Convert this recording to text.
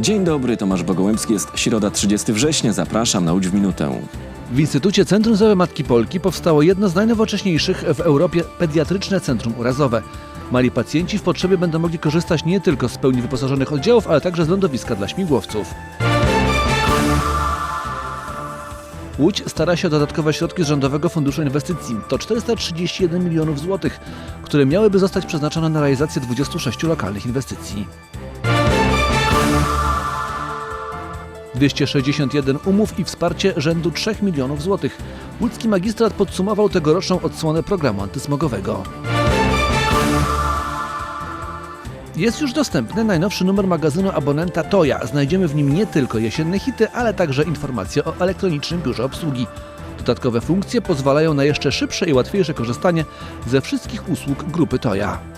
Dzień dobry, Tomasz Bogołębski, jest środa 30 września, zapraszam na Łódź w minutę. W Instytucie Centrum Zdrowia Matki Polki powstało jedno z najnowocześniejszych w Europie pediatryczne centrum urazowe. Mali pacjenci w potrzebie będą mogli korzystać nie tylko z pełni wyposażonych oddziałów, ale także z lądowiska dla śmigłowców. Łódź stara się o dodatkowe środki z Rządowego Funduszu Inwestycji. To 431 milionów złotych, które miałyby zostać przeznaczone na realizację 26 lokalnych inwestycji. 261 umów i wsparcie rzędu 3 milionów złotych. Łódzki magistrat podsumował tegoroczną odsłonę programu antysmogowego. Jest już dostępny najnowszy numer magazynu abonenta Toja. Znajdziemy w nim nie tylko jesienne hity, ale także informacje o elektronicznym biurze obsługi. Dodatkowe funkcje pozwalają na jeszcze szybsze i łatwiejsze korzystanie ze wszystkich usług grupy Toja.